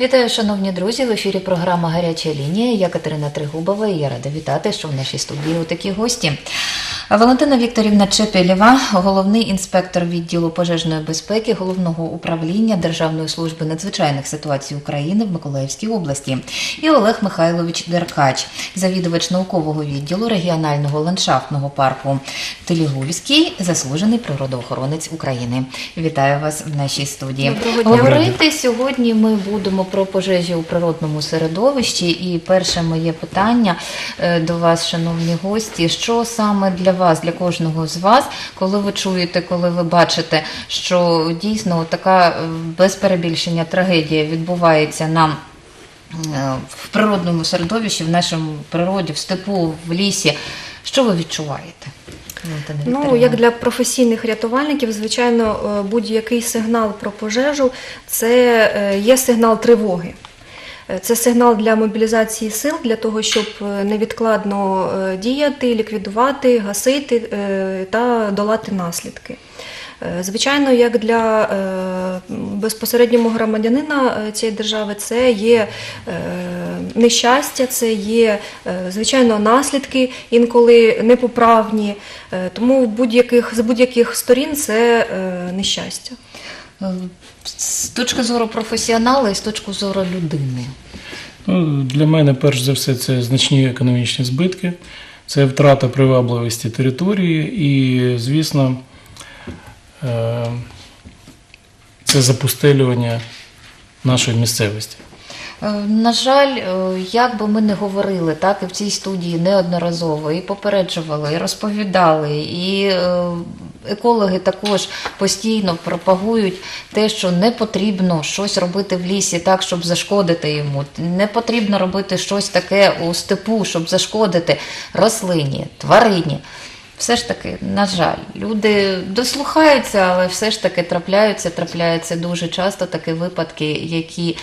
Вітаю, шановні друзі. В ефірі програма Гаряча лінія. Я Катерина Тригубова і я рада вітати, що в нашій студії у такі гості. Валентина Вікторівна Чепелєва, головний інспектор відділу пожежної безпеки головного управління Державної служби надзвичайних ситуацій України в Миколаївській області, і Олег Михайлович Деркач, завідувач наукового відділу регіонального ландшафтного парку Телігульський, заслужений природоохоронець України. Вітаю вас в нашій студії. Доброго дня. Говорити сьогодні ми будемо про пожежі у природному середовищі. І перше моє питання е, до вас, шановні гості, що саме для вас, для кожного з вас, коли ви чуєте, коли ви бачите, що дійсно така е, без перебільшення трагедія відбувається нам. е, В природному середовищі, в нашому природі, в степу, в лісі, що ви відчуваєте? Валентина Ну, як для професійних рятувальників, звичайно, е, будь-який сигнал про пожежу це е, є сигнал тривоги. Е, Це сигнал для мобілізації сил для того, щоб невідкладно діяти, ліквідувати, гасити та долати наслідки. Е, Звичайно, як для е, безпосереднього громадянина е, цієї держави, це є нещастя, це є звичайно наслідки, інколи непоправні. Тому в будь-яких з будь-яких сторін це нещастя. З точки зору професіонала і з точки зору людини. Ну, для мене, перш за все, це значні економічні збитки, це втрата привабливості території і, звісно, це запустелювання нашої місцевості. Е, На жаль, е, як би ми не говорили, так і в цій студії неодноразово і попереджували, і розповідали, і е, екологи також постійно пропагують те, що не потрібно щось робити в лісі так, щоб зашкодити йому. Не потрібно робити щось таке у степу, щоб зашкодити рослині, тварині. Все ж таки, на жаль, люди дослухаються, але все ж таки трапляються, трапляються дуже часто такі випадки, які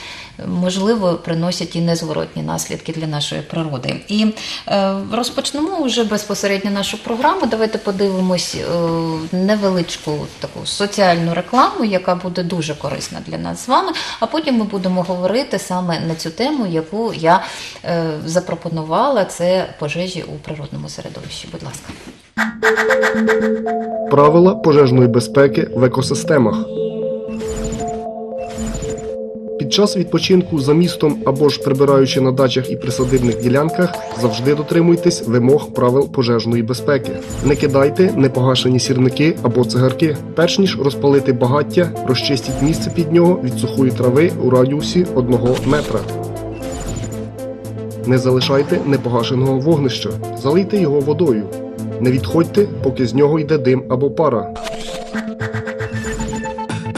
можливо приносять і незворотні наслідки для нашої природи. І е, розпочнемо вже безпосередньо нашу програму. Давайте подивимось е, невеличку таку соціальну рекламу, яка буде дуже корисна для нас з вами. А потім ми будемо говорити саме на цю тему, яку я е, запропонувала. Це пожежі у природному середовищі. Будь ласка. Правила пожежної безпеки в екосистемах. Під час відпочинку за містом або ж прибираючи на дачах і присадибних ділянках, завжди дотримуйтесь вимог правил пожежної безпеки. Не кидайте непогашені сірники або цигарки. Перш ніж розпалити багаття, розчистіть місце під нього від сухої трави у радіусі 1 метра. Не залишайте непогашеного вогнища, залийте його водою. Не відходьте, поки з нього йде дим або пара.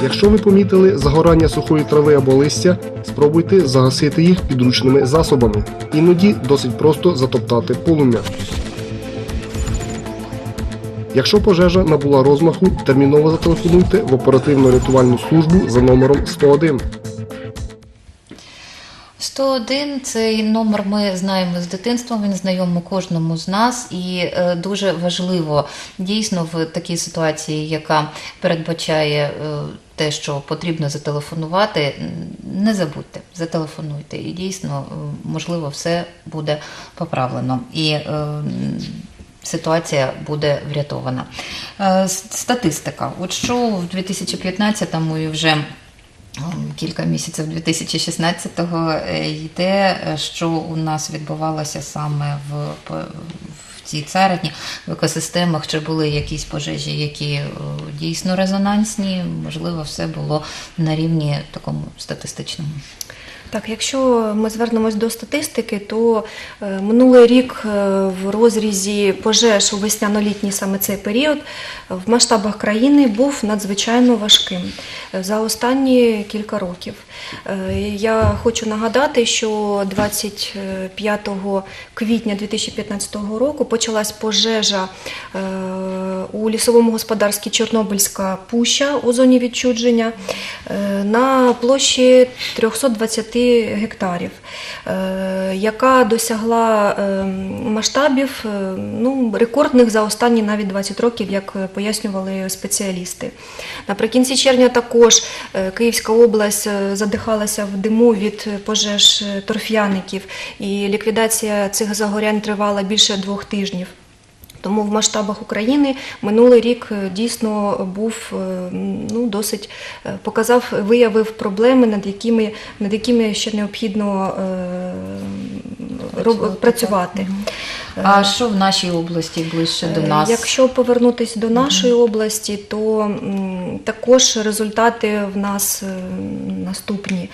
Якщо ви помітили загорання сухої трави або листя, спробуйте загасити їх підручними засобами. Іноді досить просто затоптати полум'я. Якщо пожежа набула розмаху, терміново зателефонуйте в оперативно-рятувальну службу за номером 101. 101 – цей номер ми знаємо з дитинства, він знайомий кожному з нас, і е, дуже важливо дійсно в такій ситуації, яка передбачає е, те, що потрібно зателефонувати, не забудьте, зателефонуйте, і дійсно, е, можливо, все буде поправлено. І Ситуація буде врятована. Статистика. От що в 2015-му і вже Кілька місяців 2016-го е, йде, е, що у нас відбувалося саме в, в цій царині, в екосистемах, чи були якісь пожежі, які е, дійсно резонансні, можливо, все було на рівні такому статистичному. Так, якщо ми звернемось до статистики, то е, минулий рік е, в розрізі пожеж у весняно-літній саме цей період е, в масштабах країни був надзвичайно важким за останні кілька років. Я хочу нагадати, що 25 квітня 2015 року почалась пожежа у лісовому господарстві Чорнобильська пуща у зоні відчудження на площі 320 гектарів, е, яка досягла е, масштабів е, ну, рекордних за останні навіть 20 років, як пояснювали спеціалісти. Наприкінці червня також Київська область задихалася в диму від пожеж торф'яників, і ліквідація цих загорянь тривала більше двох тижнів. Тому в масштабах України минулий рік е, дійсно був е, ну, досить е, показав, виявив проблеми, над якими, над якими ще необхідно е, роб- працювати. А що в нашій області ближче до нас? Якщо повернутися до нашої області, то також результати в нас наступні.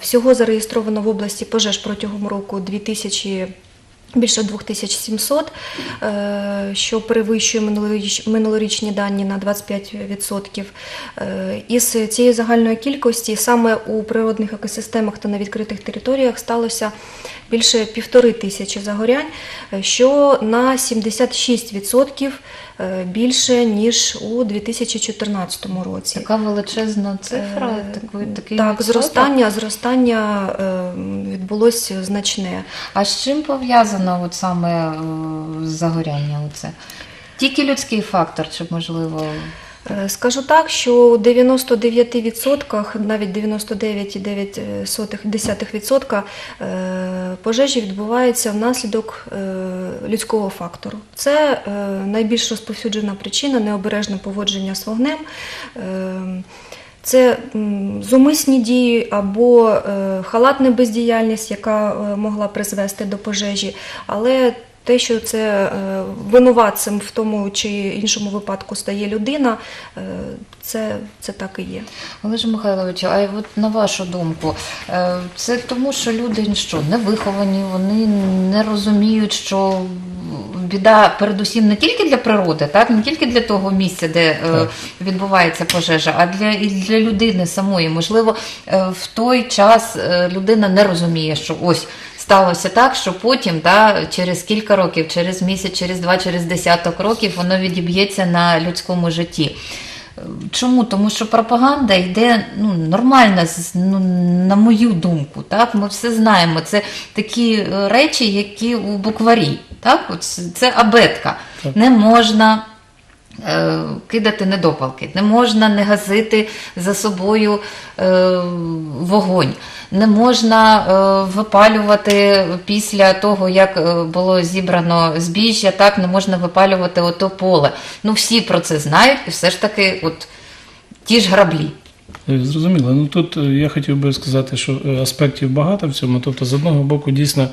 Всього зареєстровано в області пожеж протягом року 2000 Більше 2700, е, що перевищує минулоріч- минулорічні дані на 25%. Е, Із цієї загальної кількості саме у природних екосистемах та на відкритих територіях сталося більше півтори тисячі загорянь, е, що на 76% е, більше ніж у 2014 році. Така величезна цифра, Е, такий, такий Так, зростання, зростання е, відбулося значне. А з чим пов'язано от саме е, загоряння? Оце? Тільки людський фактор, чи можливо. Е, Скажу так, що у 99%, навіть 99,9% е, пожежі відбуваються внаслідок е, людського фактору. Це найбільш розповсюджена причина необережне поводження з вогнем. Це зумисні дії або халатна бездіяльність, яка могла призвести до пожежі, але те, що це е, винуватцем в тому чи іншому випадку стає людина, е, це, це так і є. Олеже Михайловичу, а от на вашу думку, е, це тому, що люди що, не виховані, вони не розуміють, що біда передусім не тільки для природи, так не тільки для того місця, де Так. відбувається пожежа, а для і для людини самої. Можливо, в той час людина не розуміє, що ось. Сталося так, що потім, да, через кілька років, через місяць, через два, через десяток років воно відіб'ється на людському житті. Чому? Тому що пропаганда йде ну, нормальна, з- ну, на мою думку. Так? Ми все знаємо. Це такі е, речі, які у букварі. Так? От це- абетка. Так. Не можна кидати недопалки, не можна не гасити за собою е, вогонь, не можна е, випалювати після того, як е, було зібрано збіжжя, так не можна випалювати ото поле. Ну всі про це знають, і все ж таки, от ті ж граблі. Е, Зрозуміло. Ну тут е, я хотів би сказати, що е, аспектів багато в цьому. Тобто, з одного боку, дійсно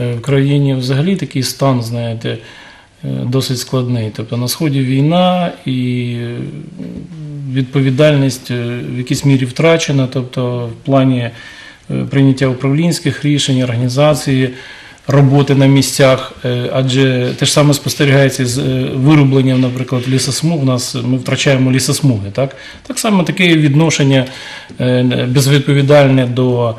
е, в країні взагалі такий стан, знаєте, е, досить складний. Тобто на сході війна і е, відповідальність е, в якійсь мірі втрачена, тобто в плані е, прийняття управлінських рішень, організації. Роботи на місцях, е, адже те ж саме спостерігається з е, вирубленням, наприклад, лісосмуг. Ми втрачаємо лісосмуги. Так, так само таке відношення е, безвідповідальне до е,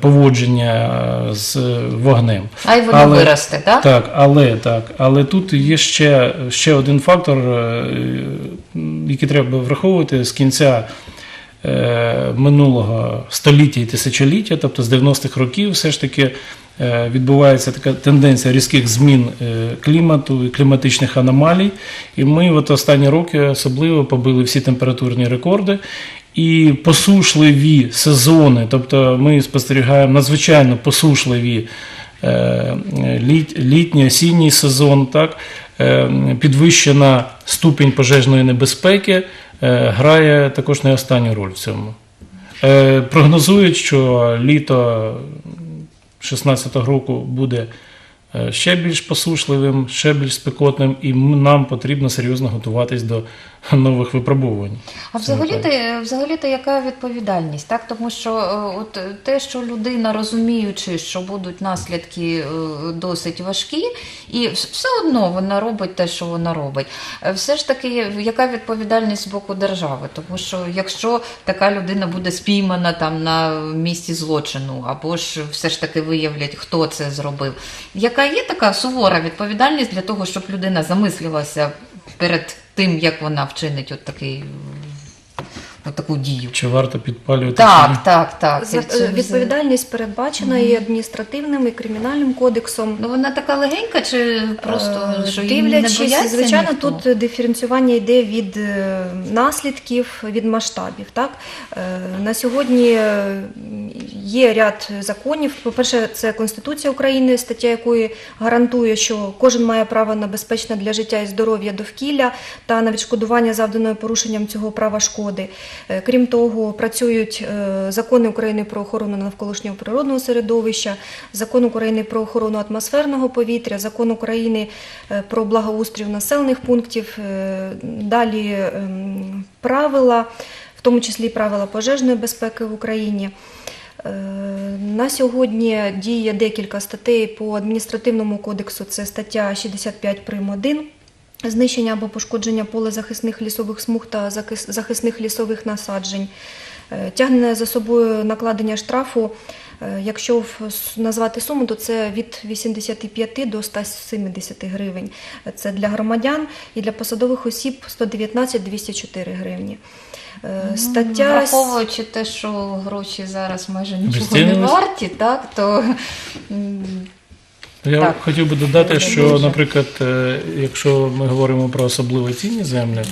поводження е, з вогнем. А й воно Але- виросте, так? Так, але так, але тут є ще, ще один фактор, е, який треба враховувати з кінця е, минулого століття і тисячоліття, тобто з 90-х років, все ж таки відбувається така тенденція різких змін клімату і кліматичних аномалій. І ми от останні роки особливо побили всі температурні рекорди. І посушливі сезони, тобто ми спостерігаємо надзвичайно посушливі е, літній, осінній сезон, так, е, підвищена ступінь пожежної небезпеки е, грає також не останню роль в цьому. Прогнозують, що літо 2016 року буде ще більш посушливим, ще більш спекотним, і нам потрібно серйозно готуватись до нових випробувань. А взагалі-то, взагалі-то яка відповідальність? Так? Тому що е, от е, те, що людина, розуміючи, що будуть наслідки е, досить важкі, і все одно вона робить те, що вона робить. Все ж таки, яка відповідальність з боку держави? Тому що якщо така людина буде спіймана там на місці злочину, або ж все ж таки виявлять, хто це зробив, яка є така сувора відповідальність для того, щоб людина замислилася перед тим, як вона вчинить от такий таку дію. Чи варто підпалювати? чи? Так, так, так. За- Це- е, Відповідальність передбачена і адміністративним, і кримінальним кодексом. Ну вона така легенька, чи просто Е, що її не бояться звичайно, ніхто? тут диференціювання йде від е, наслідків, від масштабів. Так на сьогодні є ряд законів. По-перше, це Конституція України, стаття якої гарантує, що кожен має право на безпечне для життя і здоров'я довкілля та на відшкодування завданої порушенням цього права шкоди. Е, Крім того, працюють е, закони України про охорону навколишнього природного середовища, закон України про охорону атмосферного повітря, закон України е, про благоустрій населених пунктів, далі ем, правила, в тому числі правила пожежної безпеки в Україні. На сьогодні діє декілька статей по адміністративному кодексу. Це стаття 65 прим. 1 знищення або пошкодження полезахисних лісових смуг та захисних лісових насаджень. Е, Тягне за собою накладення штрафу. е, Якщо назвати суму, то це від 85 до 170 гривень. Це для громадян і для посадових осіб 119-204 гривні. Е, Стаття Враховуючи те, що гроші зараз майже нічого не варті, так, то Я Так. хотів би додати, що, наприклад, е, якщо ми говоримо про особливо цінні землі,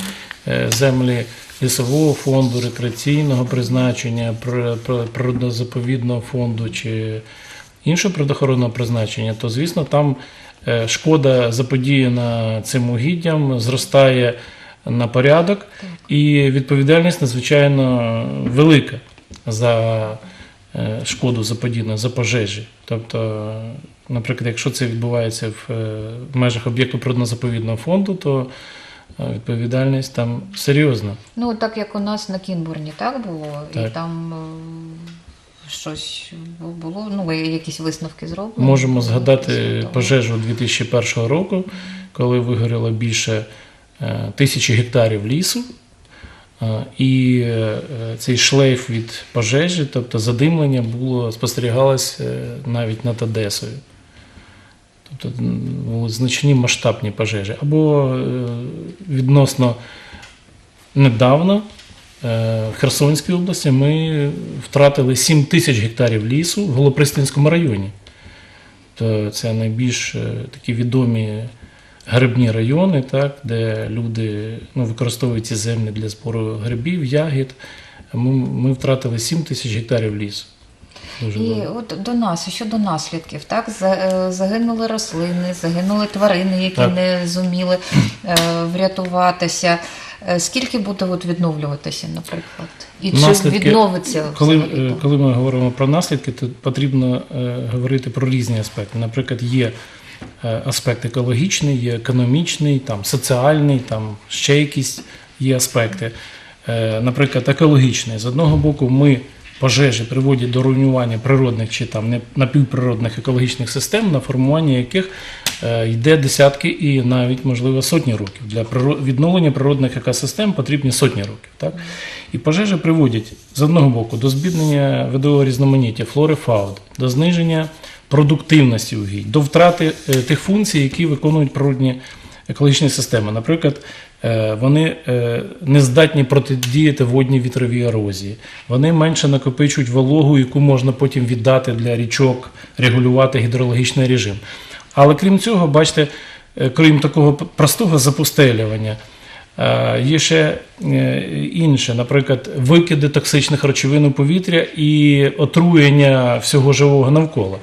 е, землі лісового фонду, рекреаційного призначення, пр- пр- природозаповідного фонду чи іншого природоохоронного призначення, то звісно там е, шкода заподіяна цим угіддям зростає на порядок, і відповідальність надзвичайно велика за шкоду заподіяну, за пожежі. Тобто, наприклад, якщо це відбувається в е, межах об'єкту природно-заповідного фонду, то е, відповідальність там серйозна. ну так як у нас на Кінбурні так було, і там е, щось було, ну якісь висновки зроблені. Можемо згадати пожежу 2001 року, коли вигоріло більше тисячі гектарів лісу. І цей шлейф від пожежі, тобто задимлення, було спостерігалось навіть над Одесою. Тобто значні масштабні пожежі. Або е, відносно недавно е, в Херсонській області ми втратили 7 тисяч гектарів лісу в Голопристинському районі. Це найбільш е, такі відомі грибні райони, так, де люди ну, використовують ці землі для збору грибів, ягід. Ми, ми втратили 7 тисяч гектарів лісу. Дуже І от до нас, щодо наслідків, так е, загинули рослини, загинули тварини, які Так. не зуміли е, врятуватися. Е, Скільки буде от відновлюватися, наприклад? І чи відновиться коли, взагалі е, коли ми говоримо про наслідки, то потрібно е, говорити про різні аспекти. Наприклад, є е, аспект екологічний, є економічний, там, соціальний, там ще якісь є аспекти. Е, Наприклад, екологічний. З одного боку, ми пожежі приводять до руйнування природних чи там напівприродних екологічних систем, на формування яких е, йде десятки і навіть, можливо, сотні років. Для відновлення природних екосистем потрібні сотні років. Так? І пожежі приводять з одного боку до збіднення видового різноманіття флори фауни, до зниження продуктивності угідь, до втрати е, тих функцій, які виконують природні екологічні системи. Наприклад, вони е, не здатні протидіяти водній вітровій ерозії. Вони менше накопичують вологу, яку можна потім віддати для річок, регулювати гідрологічний режим. Але крім цього, бачите, е, крім такого простого запустелювання, е, є ще е, інше, наприклад, викиди токсичних речовин у повітря і отруєння всього живого навколо.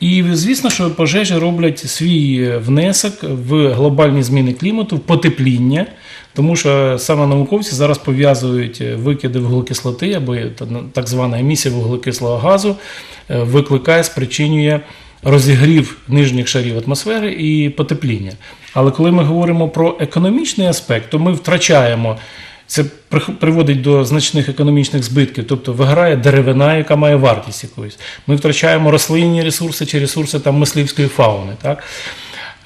І звісно, що пожежі роблять свій внесок в глобальні зміни клімату, в потепління, тому що саме науковці зараз пов'язують викиди вуглекислоти або так звана емісія вуглекислого газу, е, викликає, спричинює розігрів нижніх шарів атмосфери і потепління. Але коли ми говоримо про економічний аспект, то ми втрачаємо. Це приводить до значних економічних збитків, тобто виграє деревина, яка має вартість якоїсь. Ми втрачаємо рослинні ресурси чи ресурси там мисливської фауни. Так?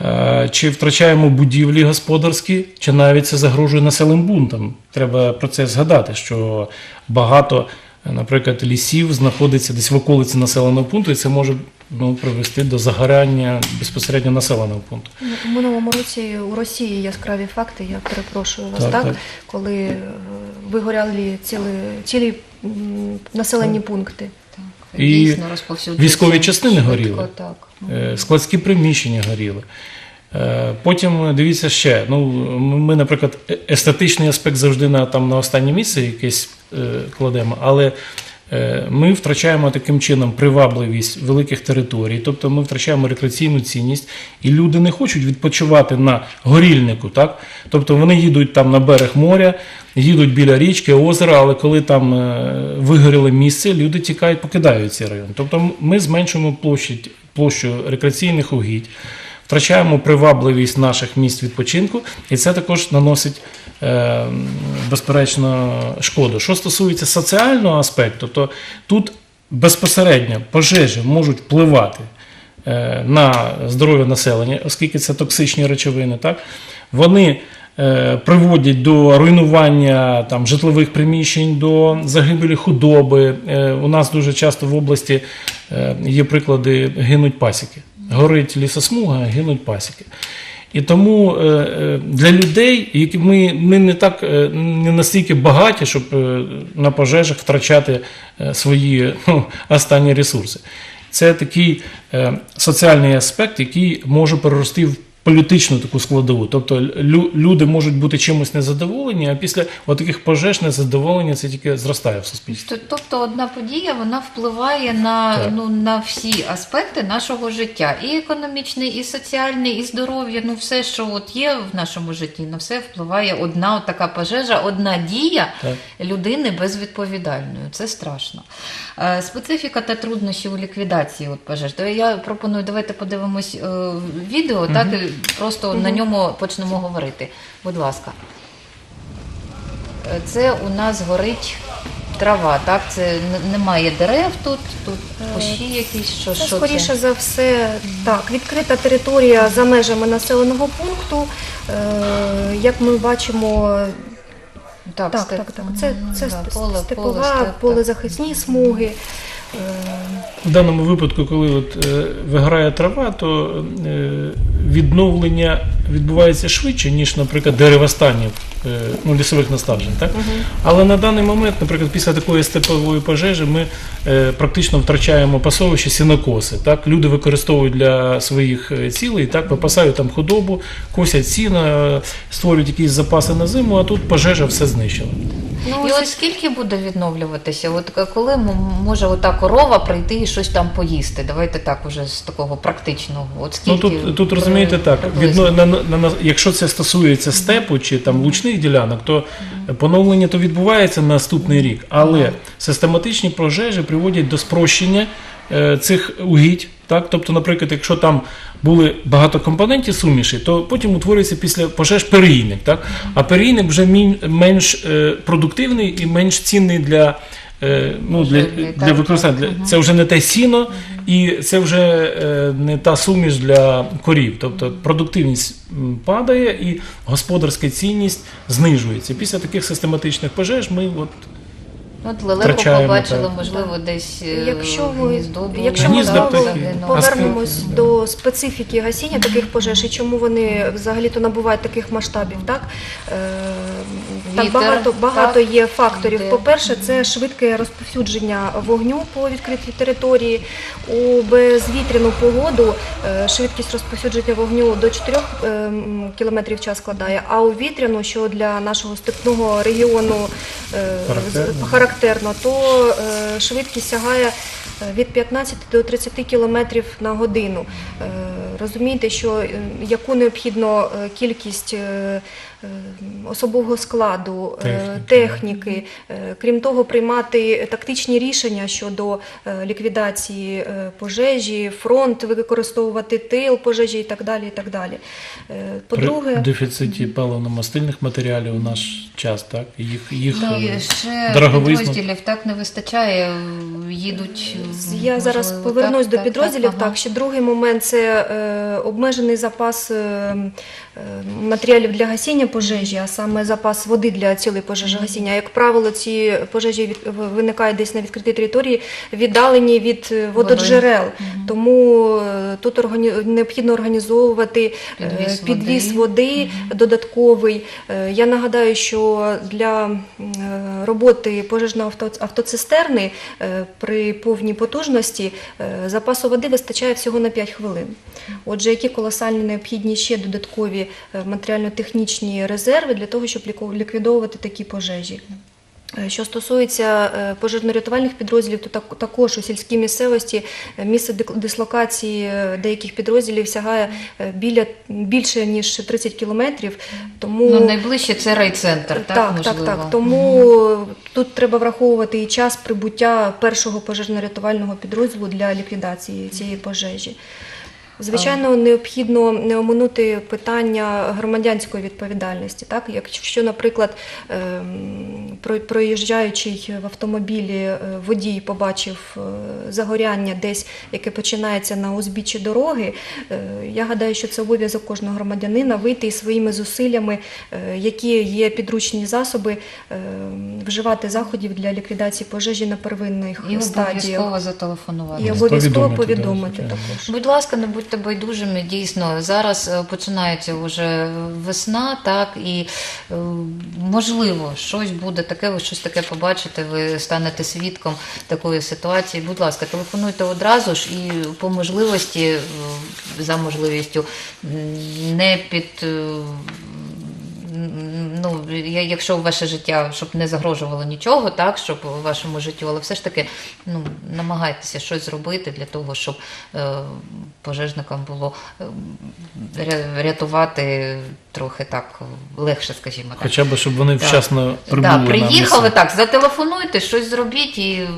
Е, Чи втрачаємо будівлі господарські, чи навіть це загрожує населеним бунтам. Треба про це згадати, що багато, наприклад, лісів знаходиться десь в околиці населеного пункту, і це може ну, привести до загоряння безпосередньо населеного пункту. У минулому році у Росії яскраві факти, я перепрошую вас, Так, так, так. коли е, вигоряли ціли, цілі населені пункти. Так, І дійсно військові частини горіли. Так. Е, складські приміщення горіли. Е, Потім е, дивіться ще. Ну, ми, наприклад, е- естетичний аспект завжди на, там, на останнє місце якесь кладемо, але ми втрачаємо таким чином привабливість великих територій, тобто ми втрачаємо рекреаційну цінність, і люди не хочуть відпочивати на горільнику. Так? Тобто вони їдуть там на берег моря, їдуть біля річки, озера, але коли там вигоріло місце, люди тікають, покидають цей район. Тобто ми зменшуємо площадь, площу рекреаційних угідь, втрачаємо привабливість наших місць відпочинку, і це також наносить. е, Безперечно, шкоду. Що стосується соціального аспекту, то тут безпосередньо пожежі можуть впливати е, на здоров'я населення, оскільки це токсичні речовини. Так? Вони е, приводять до руйнування там, житлових приміщень, до загибелі худоби. У нас дуже часто в області є приклади гинуть пасіки. Горить лісосмуга, гинуть пасіки. І тому е, е, для людей, які ми, ми не так е, не настільки багаті, щоб на пожежах втрачати свої ну, останні ресурси. Це такий соціальний аспект, який може перерости в політичну таку складову. Тобто лю- люди можуть бути чимось незадоволені, а після таких пожеж незадоволення це тільки зростає в суспільстві. Тобто одна подія вона впливає на, Так. ну, на всі аспекти нашого життя, і економічний, і соціальний, і здоров'я. Ну все, що от є в нашому житті, на все впливає одна от така пожежа, одна дія Так. людини безвідповідальною. Це страшно. Е, Специфіка та труднощі у ліквідації от пожеж. Я пропоную, давайте подивимось е, відео, так просто на ньому почнемо говорити. Будь ласка. Е, Це у нас горить трава, так? Це немає дерев тут, тут кущі якісь, що, Це що скоріше це? за все так, відкрита територія за межами населеного пункту. Е, як ми бачимо, так, степ- так, так. Це, це да, поле, степова, поле, степ, так. смуги. Е, В даному випадку, коли от, е, виграє трава, то е, відновлення відбувається швидше, ніж, наприклад, деревостанів е, ну, лісових насаджень. Так? Але на даний момент, наприклад, після такої степової пожежі ми е, практично втрачаємо пасовище сінокоси. Так? Люди використовують для своїх цілей, так? випасають там худобу, косять сіна, створюють якісь запаси на зиму, а тут пожежа все знищила. Ну, І ось скільки буде відновлюватися? От коли може ота корова прийти і щось там поїсти? Давайте так уже з такого практичного. От Ну скільки тут, тут при- розумієте так, відно, на, на, на, якщо це стосується степу чи там лучних ділянок, то поновлення то відбувається наступний рік. Але систематичні пожежі приводять до спрощення е, цих угідь. Так? Тобто, наприклад, якщо там були багатокомпонентні суміші, то потім утворюється після пожеж переїник. Так? А переїник вже менш е, продуктивний і менш цінний для. е, Ну, для, для використання. Для- це вже не те сіно, і це вже е, не та суміш для корів. Тобто продуктивність падає і господарська цінність знижується. Після таких систематичних пожеж ми от От лелеку втрачаємо, побачили, так. можливо, десь е, Якщо ви, гніздо було, якщо ми Гнізда знову повернемось до специфіки гасіння таких пожеж і чому вони взагалі-то набувають таких масштабів, так? Е, так Вітер, багато, багато так, є факторів. де. По-перше, це швидке розповсюдження вогню по відкритій території. У безвітряну погоду е, швидкість розповсюдження вогню до 4 км в час складає, а у вітряну, що для нашого степного регіону е, Характерно. характерно, то е, швидкість сягає е, від 15 до 30 км на годину. Е, Розумієте, що е, яку необхідно е, кількість е, е, особового складу, е, Техніки. техніки, е, крім того, приймати тактичні рішення щодо е, ліквідації пожежі, фронт використовувати тил пожежі і так далі. І так далі. По-друге, дефіциті паливно-мастильних матеріалів у наш час, так їх їх е, ще дороговизна. підрозділів так не вистачає, їдуть. Я зараз повернусь так, до так, підрозділів. так, Так, ага. ще другий момент це обмежений запас е, е, матеріалів для гасіння пожежі, а саме запас води для цілей пожежогасіння. Як правило, ці пожежі від, виникають десь на відкритій території, віддалені від е, вододжерел. Тому е, тут органі... необхідно організовувати е, Підвіз підвіз води. води додатковий. Я нагадаю, що для роботи пожежної авто... автоцистерни при повній потужності запасу води вистачає всього на 5 хвилин. Отже, які колосальні необхідні ще додаткові е, резерви для того, щоб ліквідовувати такі пожежі. Е, Що стосується е, пожежно-рятувальних підрозділів, то так- також у сільській місцевості е, місце дислокації деяких підрозділів сягає біля більше ніж 30 кілометрів. Тому Ну, найближче це райцентр, так, так, можливо. так, так. Тому тут треба враховувати і час прибуття першого пожежно-рятувального підрозділу для ліквідації цієї пожежі. Звичайно, необхідно не оминути питання громадянської відповідальності. Так, якщо, наприклад, ем, про- проїжджаючий в автомобілі е, водій побачив е, загоряння десь, яке починається на узбіччі дороги, е, я гадаю, що це обов'язок кожного громадянина вийти і своїми зусиллями, які є підручні засоби, вживати заходів для ліквідації пожежі на первинних І стадіях. обов'язково зателефонувати. І обов'язково Повідомити, повідомити також. Будь ласка, не будьте байдужими. Дійсно, зараз е, починається вже весна, так і е, можливо, щось буде таке, ви щось таке побачите, ви станете свідком такої ситуації. Будь ласка, телефонуйте одразу ж і по можливості, е, за можливістю, не під. Ну, якщо ваше життя, щоб не загрожувало нічого, так, щоб вашому життю, але все ж таки ну, намагайтеся щось зробити для того, щоб е, пожежникам було е, рятувати трохи так легше, скажімо так. Хоча б, щоб вони Так. вчасно прибули на приїхали місце. так, зателефонуйте, щось зробіть і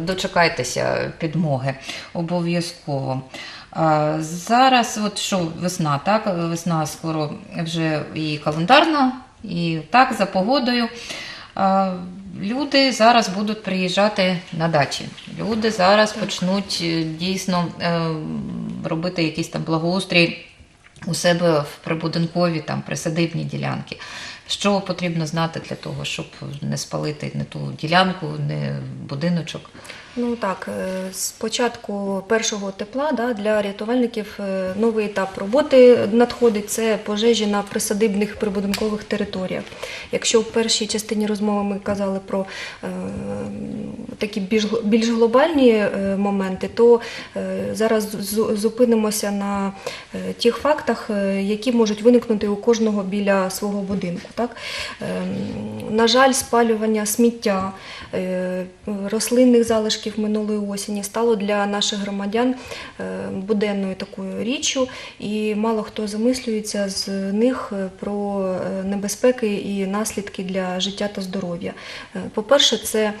дочекайтеся підмоги обов'язково. Зараз, от що весна, так? Весна скоро вже і календарна, і так, за погодою. Люди зараз будуть приїжджати на дачі. Люди зараз почнуть е, дійсно е, робити якийсь там благоустрій у себе в прибудинкові там присадибні ділянки. Що потрібно знати для того, щоб не спалити не ту ділянку, не будиночок? Ну так, е, з початку першого тепла да, для рятувальників е, новий етап роботи надходить це пожежі на присадибних прибудинкових територіях. Якщо в першій частині розмови ми казали про е, такі більш, більш глобальні е, моменти, то е, зараз зу- зупинимося на е, тих фактах, е, які можуть виникнути у кожного біля свого будинку. Так? Ем, На жаль, спалювання сміття, е, рослинних залишків минулої осені стало для наших громадян е, буденною такою річчю, і мало хто замислюється з них е, про е, небезпеки і наслідки для життя та здоров'я. По-перше, це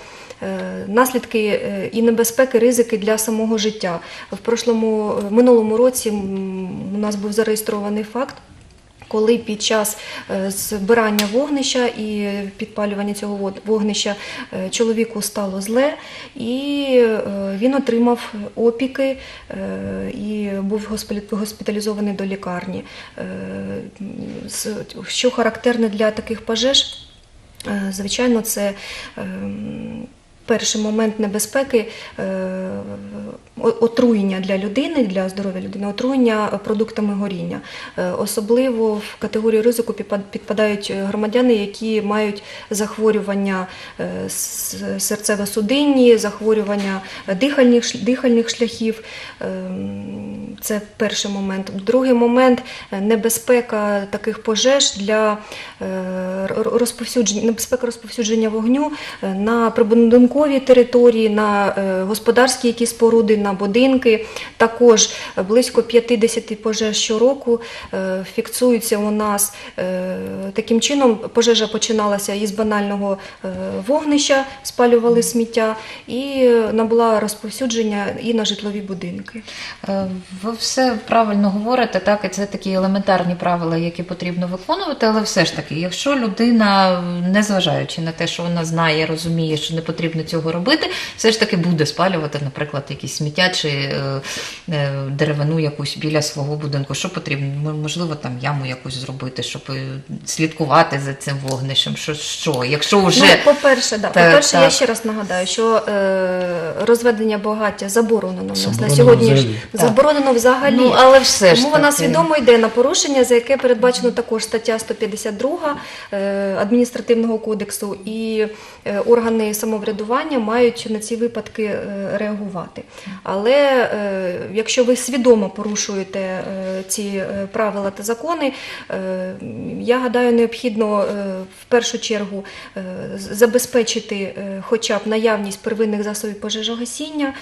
наслідки і небезпеки, ризики для самого життя. В прошлому минулому році у нас був зареєстрований факт. Коли під час е, збирання вогнища і підпалювання цього вогнища е, чоловіку стало зле, і е, він отримав опіки і був госпіталізований до лікарні. Що характерне для таких пожеж, Звичайно, це ем, перший момент небезпеки е, отруєння для людини, для здоров'я людини, отруєння продуктами горіння. Е, Особливо в категорію ризику підпад- підпадають громадяни, які мають захворювання е, серцево-судинні, захворювання дихальних, дихальних шляхів. Ем, Це перший момент. Другий момент небезпека таких пожеж для розповсюдження, небезпека розповсюдження вогню на прибудинковій території, на е, господарські які споруди, на будинки. Також близько 50 пожеж щороку е, фіксуються у нас. Е, Таким чином пожежа починалася із банального вогнища, спалювали сміття, і набула розповсюдження і на житлові будинки. Ви все правильно говорите, так, і це такі елементарні правила, які потрібно виконувати, але все ж таки, якщо людина, незважаючи на те, що вона знає, розуміє, що не потрібно потрібно цього робити, все ж таки буде спалювати, наприклад, якісь сміття чи е, е, деревину якусь біля свого будинку. Що потрібно? Можливо, там яму якусь зробити, щоб е, слідкувати за цим вогнищем. Що, що? якщо вже Ну, по-перше, да. Так, по-перше, я так. ще раз нагадаю, що е, розведення багаття заборонено у нас на сьогодні. взагалі. Заборонено взагалі. ну але все ж Тому вона свідомо йде на порушення, за яке передбачено також стаття 152 е, адміністративного кодексу, і е, органи самоврядування мають на ці випадки е, реагувати. Але е, якщо ви свідомо порушуєте е, ці правила та закони, я гадаю, необхідно в першу чергу забезпечити хоча б наявність первинних засобів пожежогасіння,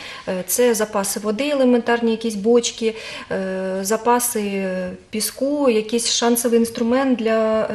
це запаси води, елементарні якісь бочки, запаси піску, якийсь шансовий інструмент для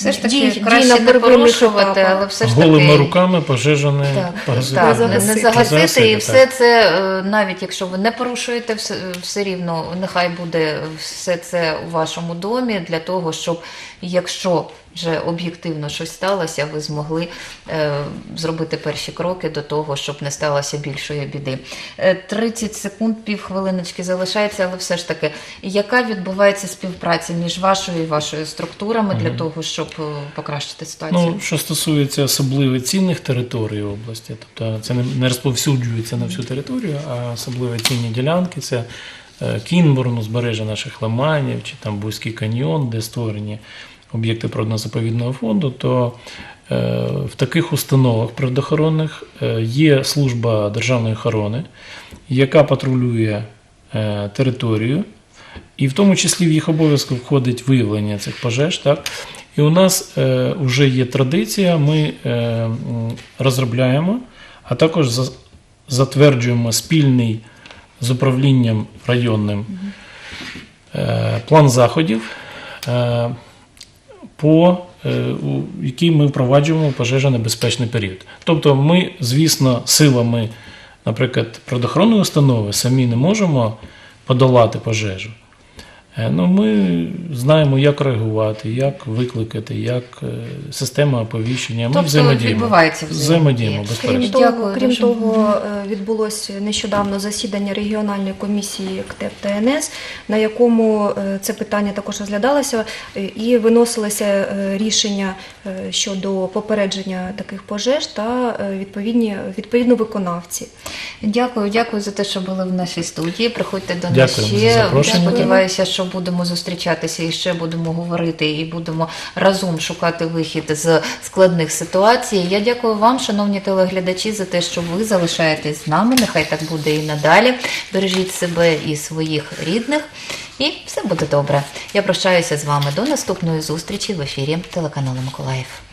Все ж таки дій- дій краще на не первинних порушувати, етапах. але все ж Голими таки руками пожежу не Так, погасити. так, не, загасити. не загасити, Загасити, і так. все це, е, навіть якщо ви не порушуєте, все, все рівно нехай буде все це у вашому домі для того, щоб якщо вже об'єктивно щось сталося, ви змогли е, зробити перші кроки до того, щоб не сталося більшої біди. Е, 30 секунд, півхвилиночки залишається, але все ж таки, яка відбувається співпраця між вашою і вашою структурами для того, щоб е, покращити ситуацію? Ну, що стосується особливо цінних територій області, тобто це не, розповсюджується на всю територію, а особливо цінні ділянки це е, Кінбурн, узбережжя наших лиманів, чи там Бузький каньйон, де створені об'єкти природно-заповідного фонду, то е, в таких установах природоохоронних е, є служба державної охорони, яка патрулює територію, і в тому числі в їх обов'язку входить виявлення цих пожеж. Так? І у нас е, вже є традиція, ми е, розробляємо, а також за- затверджуємо спільний з управлінням районним е, план заходів, по, який ми впроваджуємо в пожежонебезпечний період. Тобто ми, звісно, силами, наприклад, природоохоронної установи самі не можемо подолати пожежу. Е, Ну, ми знаємо, як реагувати, як викликати, як е, система оповіщення. Ми Тобто взаємодіємо. відбувається взаємодіємо, взаємодія. Крім того, Дякую крім того, е, відбулося нещодавно засідання регіональної комісії КТЕП та НС, на якому це питання також розглядалося і виносилися е, рішення щодо попередження таких пожеж та відповідні відповідно виконавці. Дякую, дякую за те, що були в нашій студії. Приходьте до нас ще. за запрошення. Сподіваюся, що будемо зустрічатися і ще будемо говорити, і будемо разом шукати вихід з складних ситуацій. Я дякую вам, шановні телеглядачі, за те, що ви залишаєтесь з нами. Нехай так буде і надалі. Бережіть себе і своїх рідних, і все буде добре. Я прощаюся з вами до наступної зустрічі в ефірі телеканалу Миколаїв.